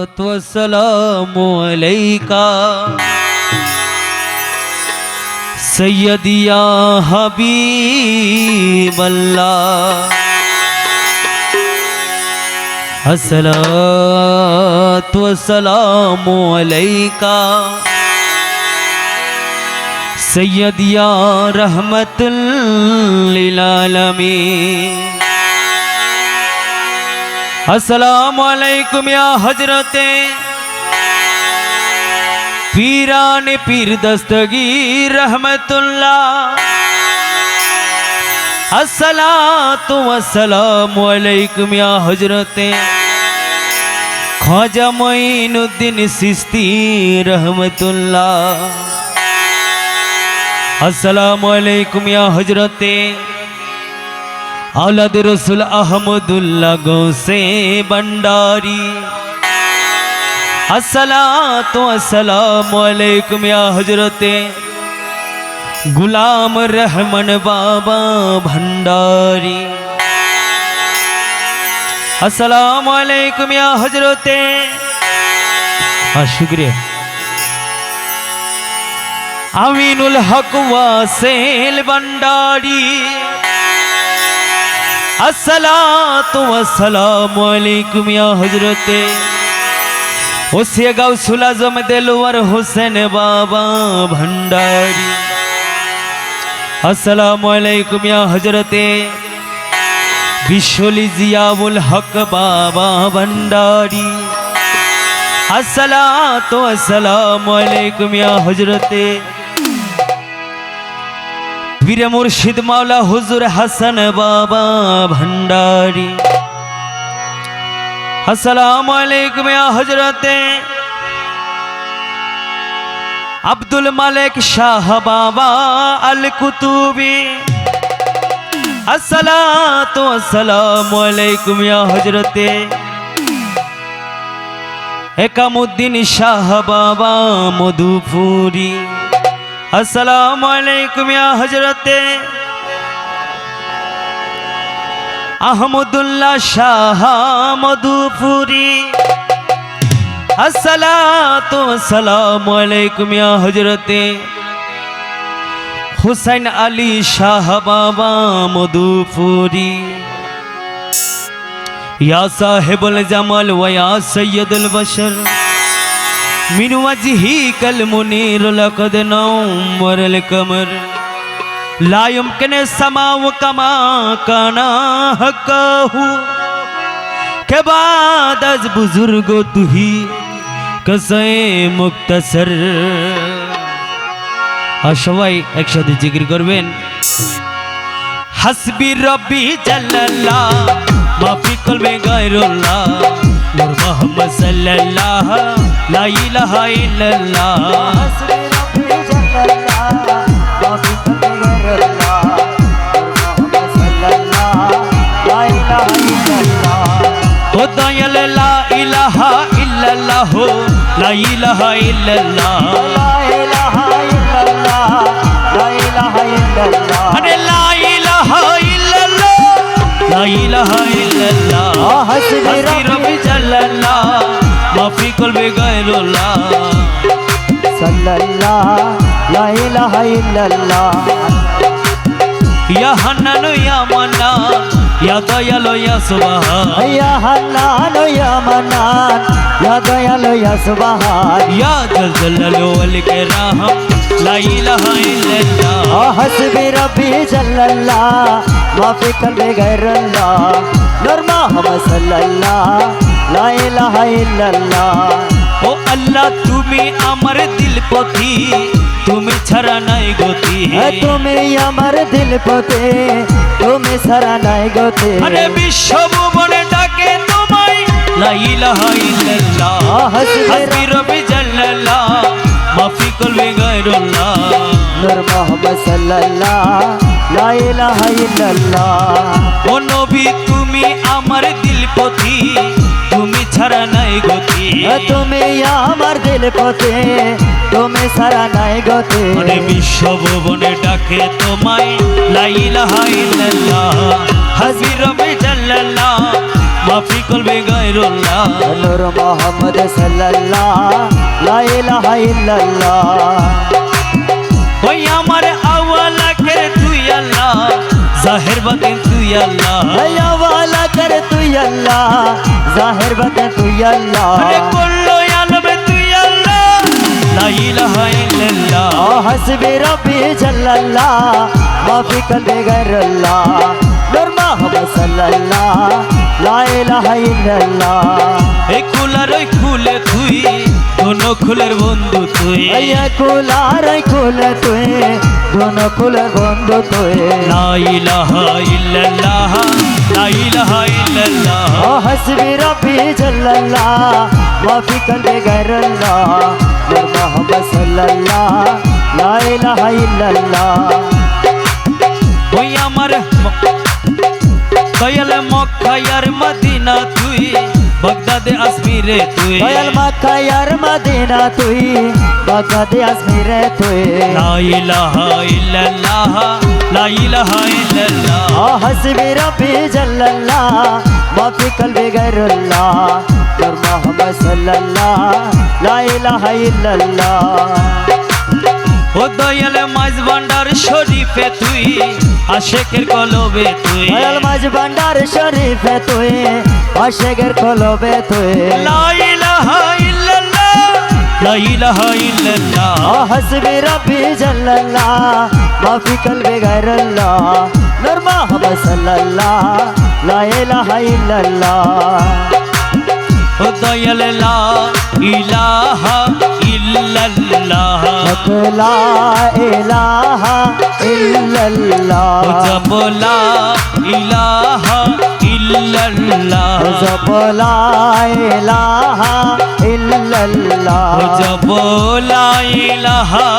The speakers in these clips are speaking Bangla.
الصلاة والسلام عليك سيدي يا حبيب الله الصلاة والسلام عليك سيدي يا رحمة للعالمين আসসালামু আলাইকুম ইয়া হজরতে পীরান পীর দস্তগীর রহমতুল্লাহ। আসসালাতু ওয়াসসালামু আলাইকুম ইয়া হজরতে খাজা মঈনুদ্দিন সিস্তি রহমতুল্লাহ। আসসালামু ইয়া হজরতে আওলাদ রসুল আহমদুল্লাহ গোসে ভান্ডারি। আসসালাতু আসসালামু আলাইকুম ইয়া গুলাম রহমান বাবা ভান্ডারি। আসসালামু আলাইকুম ইয়া আমিনুল হক সেল ভান্ডারি। ওয়াসসালামু আলাইকুম ইয়া হযরতে ওসিয়া গাউসুল আজম বাবা ভণ্ডারি আসসালামু আলাইকুম ইয়া হক বাবা ভণ্ডারি আসসালাতু আলাইকুম ইয়া বীর মুর্শিদ মাওলা হুজুর হাসান বাবা ভণ্ডারি আসসালামু আলাইকুম হযরতে। আব্দুল মালিক শাহ বাবা আল কুতুবি আসসালাতু আসসালামু আলাইকুম ইয়া হযরতে। একামুদ্দিন শাহ বাবা মধুপুরী। আসসালামু আলাইকুম ইয়া হযরতে। আহমদুল্লাহ শাহ মধুপুরি। আসসালাতু আসসালামু আলাইকুম ইয়া হযরতে। হুসাইন আলী শাহ বাবা মধুপুরী। ইয়া সাহেবুল জামাল ওয়া ইয়া সৈয়দুল বশর। من وجهك المنير لقد نور القمر لا يمكن السماء كما كان حقه کے بعد از بزرگ تو ہی کسے مختصر আর সবাই একসাথে জিকির করবেন হাসবি রবি জাল্লাল্লাহ মাফি কলবে গায়রুল্লাহ নূর মোহাম্মদ সাল্লাল্লাহ লা ইলাহা ইল্লাল্লাহ ও দয়াল লা ইলাহা ইল্লাল্লাহ লা ইলাহা ইল্লাল্লাহ আরে লা ইলাহা ইল্লাল্লাহ لا إله إلا الله حسبي ربي جل الله ما في قلبي غير الله صلى الله لا إله إلا الله يا حنان يا منان يا ديال يا سبحان يا حنان يا منان يا ديال يا سبحان يا جل جلاله والكرام لا إله إلا الله حسبي ربي جل الله माफी कर दे गैरल्लाह नूर मोहम्मद सल्लल्लाह ला इलाहा इल्लल्लाह ও আল্লাহ তুমি আমার দিল পথি তুমি ছাড়া নাই গতি এ তুমি আমার দিল পতে তুমি সারা নাই গতে আরে বিশ্ব ভুবনে ডাকে তোমায় লা ইলাহা ইল্লাল্লাহ হাসবি হাসবি রব্বি জাল্লাল্লাহ মাফি করবে গায়রুল্লাহ নূর মোহাম্মদ সাল্লাল্লাহ লা ইলাহা ইল্লাল্লাহ ও নবী তুমি আমার দিল পথি তুমি ছাড়া নাই গতি তুমি আমার দিল পতে তুমি সারা নাই গতে মানে বিশ্ব ভুবনে ডাকে তোমায় লা ইলাহা ইল্লাল্লাহ হাসবি রব্বি জাল্লাল্লাহ শফিকুল বেগাইরুল্লাহ নূর মোহাম্মদ সাল্লাল্লাহ লা ইলাহা ইল্লাল্লাহ ওই আমার আওয়ালা করে তুই আল্লাহ জাহির বাতিন তুই আল্লাহ। ওই আওয়ালা করে তুই আল্লাহ জাহির বাতিন তুই আল্লাহ। আরে কুল্লু আলমে তুই আল্লাহ লা ইলাহা ইল্লাল্লাহ। হাসবি রব্বি জাল্লাল্লাহ মাফি কল বেগাইরুল্লাহ এই কুলার ওই খুলে তুই দোনো খুলের বন্ধু তুই। কুলার ওই খুলে তুই দোনো খুলের বন্ধু তুই। লাইলাহা ইল্লাল্লাহ লাইলাহা ইল্লাল্লাহ। হাসবি রব্বি জাল্লাল্লাহ মাফি কলবে গায়রাল্লাহ মোর মোহাম্মদ সাল্লাল্লাহ লাইলাহা ইল্লাল্লাহ। ওই আমার দয়াল মক্কায়ার মদিনা তুই বাগদাদে আসমিরে তুই। দয়াল মক্কায়ার মদিনা তুই বাগদাদে আসমিরে তুই। লা ইলাহা ইল্লাল্লাহ লা ইলাহা ইল্লাল্লাহ। হাসবি রাব্বি জাল্লাল্লাহ মা ফি কলবি গায়রুল্লাহ মোহাম্মদ সাল্লাল্লাহ লা ইলাহা ইল্লাল্লাহ। ও দয়াল মাঝ ভান্ডার শরীফে তুই আশেকের কলবে তুই। দয়াল মাঝ ভান্ডার শরীফে তুই আশেকের কলবে তুই। লা ইলাহা ইল্লাল্লাহ লা। ইলাহা ইল্লাল্লাহ হাসবি রাব্বি জাল্লাল্লাহ মাফি কলবে গায়রাল্লাহ নরমা হাবা সাল্লাল্লাহ লা ইলাহা ইল্লাল্লাহ ও দয়াল লা ইলাহা ইল্লাল্লাহ লা ইলাহা ইল্লাল্লাহ জপ লা ইলাহা ইল্লাল্লাহ জপ লা ইলাহা ইল্লাল্লাহ জপ লা ইলাহা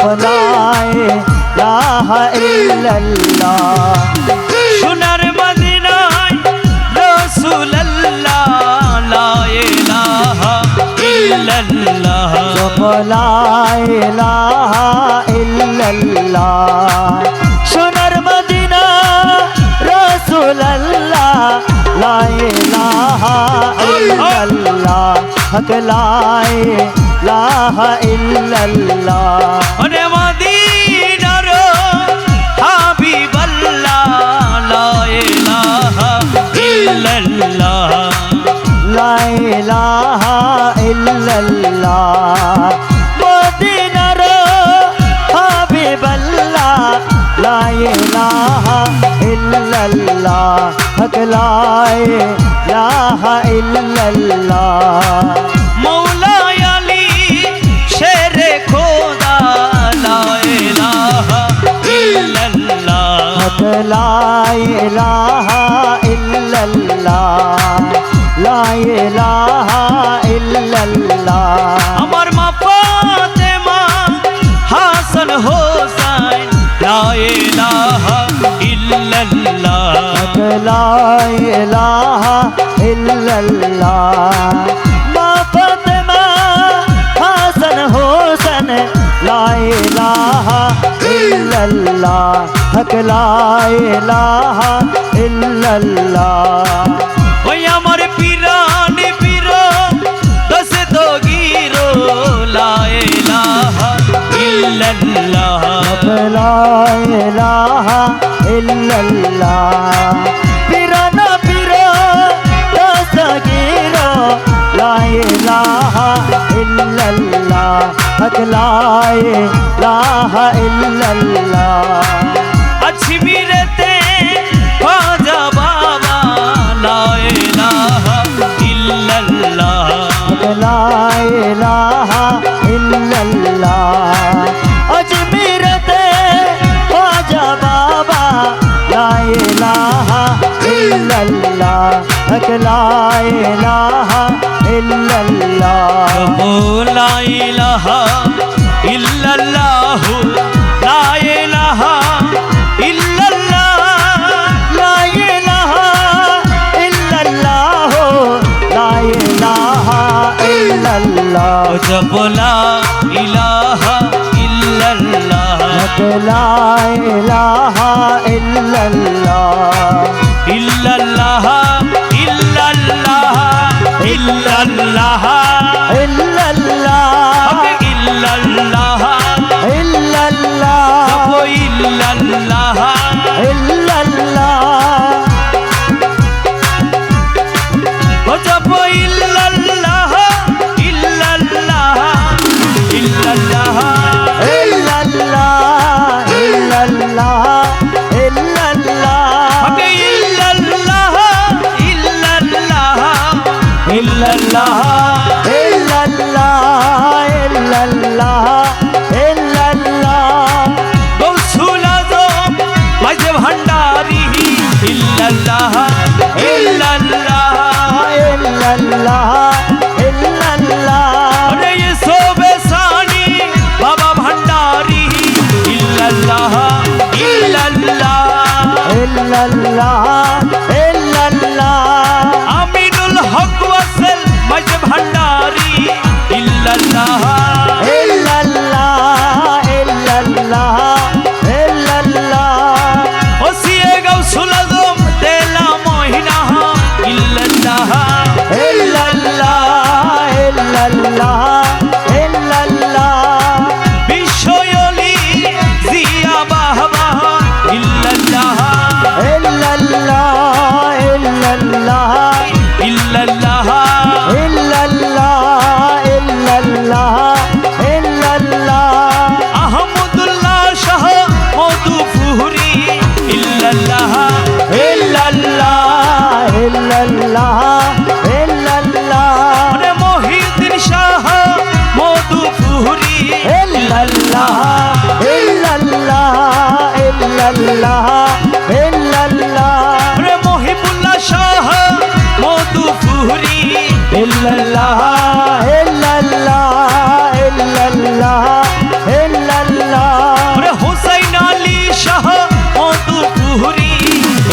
জপ লা ইলাহা ইল্লাল্লাহ। সোনার মদিনায় রাসূলুল্লাহ লা ইলাহা ইল্লাল্লাহ। জপ লা ইলাহা ইল্লাল্লাহ। সোনার মদিনা রাসূলুল্লাহ লা ইলাহা ইল্লাল্লাহ। হক লা ইলাহা ইল্লাল্লাহ। ওরে মদিনার হাবিবাল্লাহ লা ইলাহা ইল্লাল্লাহ। লা ইলাহা ইল্লাল্লাহ। মদিনার হাবিবাল্লাহ লা ইলাহা ইল্লাল্লাহ। হক লা ইলাহা ইল্লাল্লাহ। ইল্লাল্লাহ ইল্লাল্লাহ। আমার মা ফাতেমা হাসান হোসেন লা ইলাহা ইল্লাল্লাহ। ইল্লাল্লাহ। মা হাসান হোসেন লা ইলাহা ইল্লাল্লাহ হক লা ইলাহা ইল্লাল্লাহ। ওই আমার পীরান পির দস তো গিরো লা ইলাহা ইল্লাল্লাহ। হক লা ইলাহা ইল্লাল্লাহ। পিরানা ইলাহা ইল্লাল্লাহ। আছি মিরেতে খাজা বাবা লা ইলাহা ইল্লাল্লাহ। লা ইলাহা ইল্লাল্লাহ। আজমিরতে খাজা বাবা লা ইলাহা ইল্লাল্লাহ। লা ইলাহা ইল্লাল্লাহ। লা ইলাহা जब ला इलाहा इल्लल्लाह जब ला इलाहा इल्लल्लाह इल्लल्लाह इल्लल्लाह इल्लल्लाह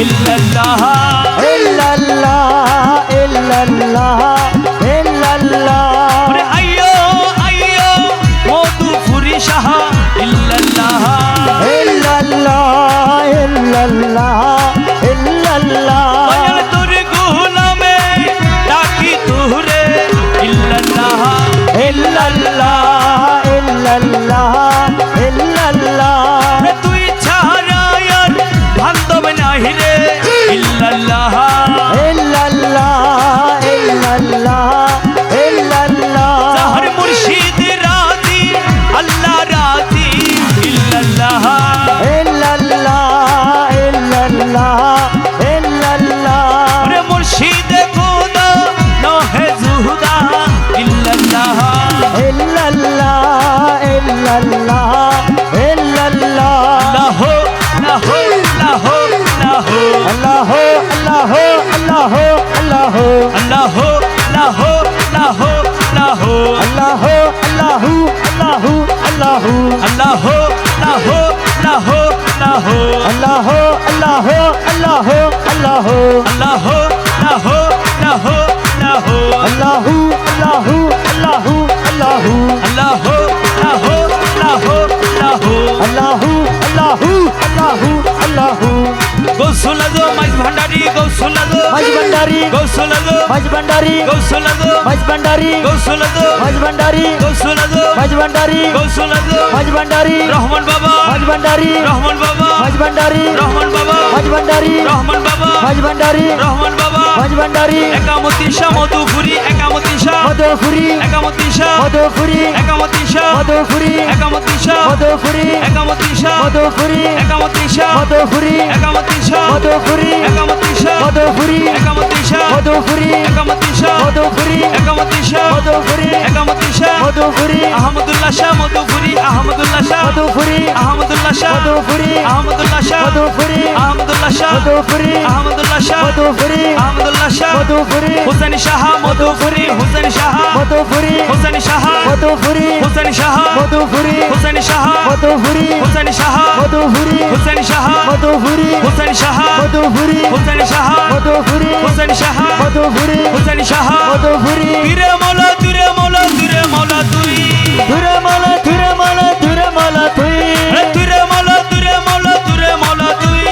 إلا الله. 来哥。भंडारी गौसला दो हज भंडारी गौसला दो हज भंडारी गौसला दो हज भंडारी गौसला दो भंडारी गौसला दो भंडारी गौसला दो भंडारी रहमान बाबा हज भंडारी रहमान बाबा हज भंडारी रहमान बाबा हज भंडारी रहमान बाबा हज भंडारी रहमान बाबा হজ ভান্ডারি एकामतीशा মধুপুরি একামতিশা মধুপুরি একামতিশা মধুপুরি একামতিশা মধুপুরি একামতিশা মধুপুরি একামতিশা মধুপুরি একামতিশা মধুপুরি একামতিশা মধুপুরি মধুপুরি মধুপুরি মধুপুরি মধুপুরি মধুপুরি আহমদুল্লাহ শাহ মধুপুরি আহমদুল্লাহ শাহ মধুপুরি আহমদুল্লাহ শাহ মধুপুরি আহমদুল্লাহ শাহ মধুপুরি আহমদুল্লাহ শাহ মধুপুরি আহমদুল্লাহ শাহ মধুপুরি আহমদুল্লাহ শাহ মধুপুরি হুসেন শাহ মধুপুরি হুসেন শাহ মধুপুরি হুসেন শাহ মধুপুরি হুসেন শাহ মধুপুরি হুসেন শাহ মধুপুরি হুসেন শাহ মধুপুরি হুসেন শাহ মধুপুরি হুসেন শাহ মধুপুরি হুসেন শাহ মধুপুরি হুসেন শাহ মধুপুরি হুসেন শাহ মধুপুরি তুরে মোলা তুরে মোলা তুরে মোলা তুই ধুরে মালা ধুরে মালা ধুরে মালা তুই তুরে মোলা তুরে মোলা তুরে মোলা তুই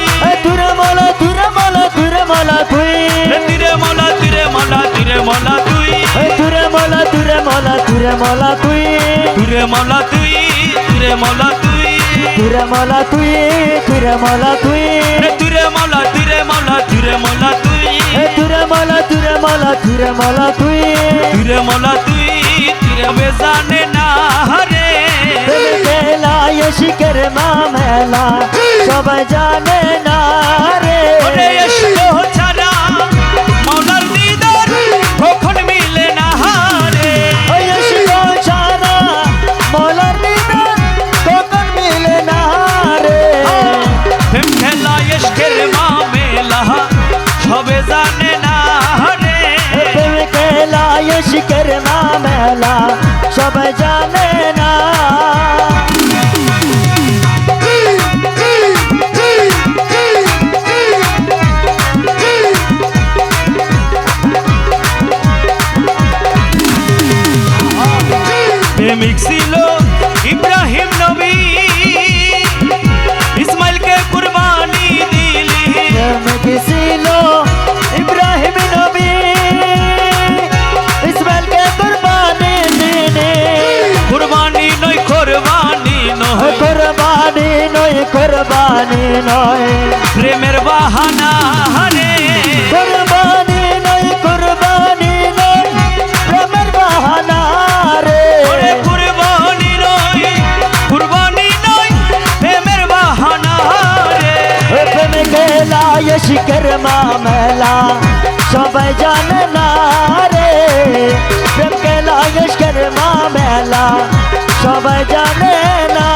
ধুরে মালা ধুরে মালা ধুরে তুই এ তুরে মোলা তুরে মোলা তুরে মোলা তুই ধুরে মালা ধুরে মালা ধুরে তুই তুরে মোলা তুই তুরে মোলা তুই ধুরে মালা তুই ধুরে মালা তুই। তুরে মোলা তুরে মোলা তুরে মোলা তুই। তুরে মালা ধুরে মালা ধুরে মালা তুই। তুরে মলা তুই তুরে বে জানে না রে। মেলা ইশকের শিকর মা মেলা সবাই জানে না রে। কেলা শিকর মা মেলা সবাই জানে না প্রেমিক ইব্রাহিম নবী কোরবানি নয় কুরবানি নয়। প্রেমের বাহানা রে কুরবানি নয় কুরবানি নয় প্রেমের বাহানা রে। কুরবানি নয় কুরবানি নয় প্রেমের বাহানা রে। প্রেম গেলা শিকর মামলা সবাই জানে না রে। প্রেম গেলা শিকর মামলা সবাই জানে না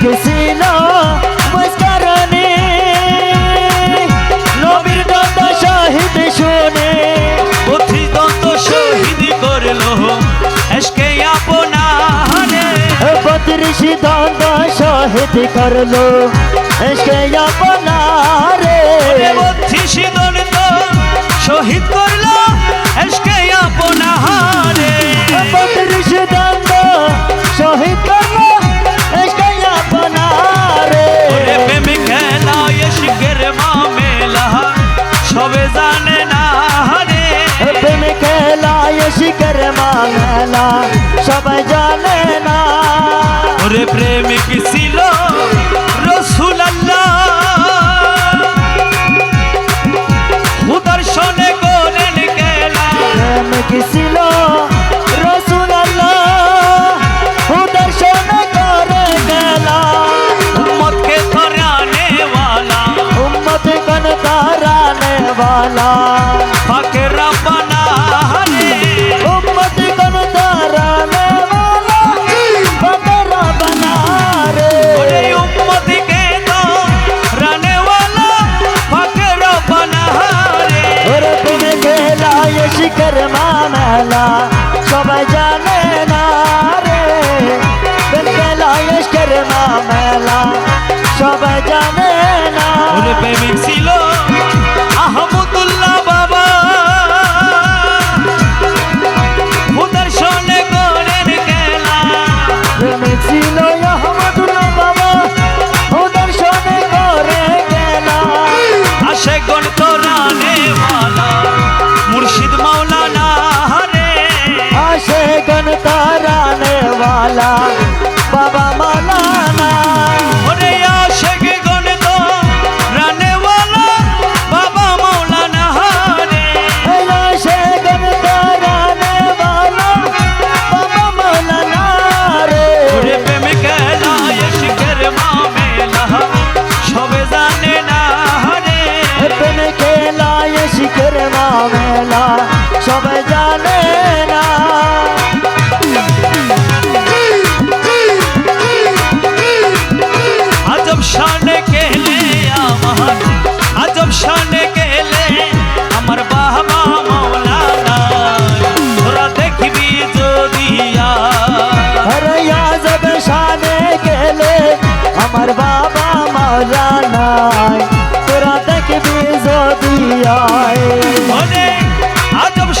প্রেম ছিল মুস্কারণে নবীর দন্ত শহীদ শুনে। পথি দন্ত শহীদ করল এসকে আপনারে। বত্রিশ দন্ত শহীদ করল এসকে আপনারে। বত্রিশ দন্ত শহীদ করল এসকে আপনারে। বত্রিশ দন্ত শিকর মামেলা সবাই জানে না ওরে প্রেমিক ছিল আশিকের নামে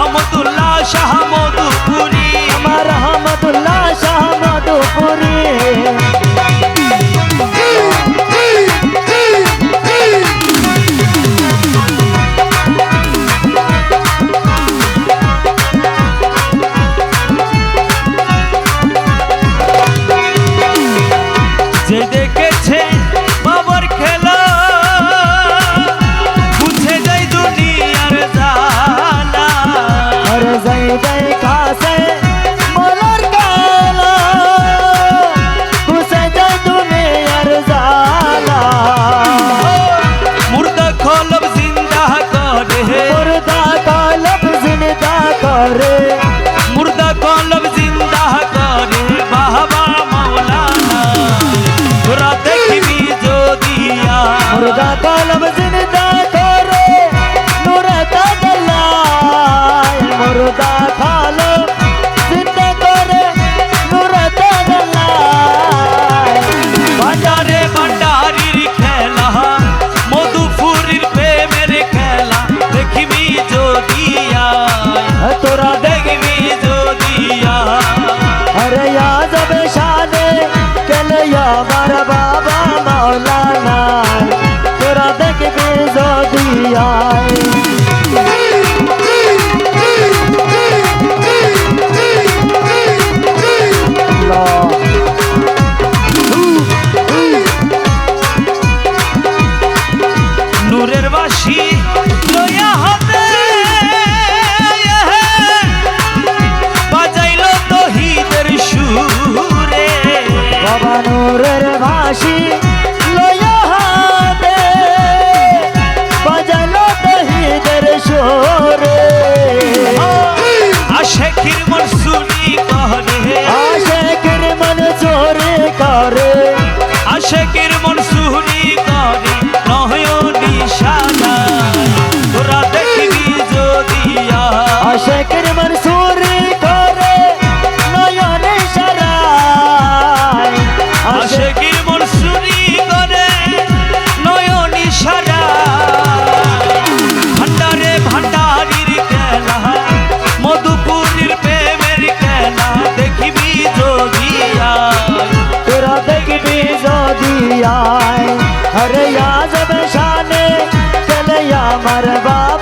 রহমতুল্লাহ শাহ মধুপুরী। আমার রহমতুল্লাহ শাহ মধুপুরী। जाए हरे या जब शाने चले या मर बाप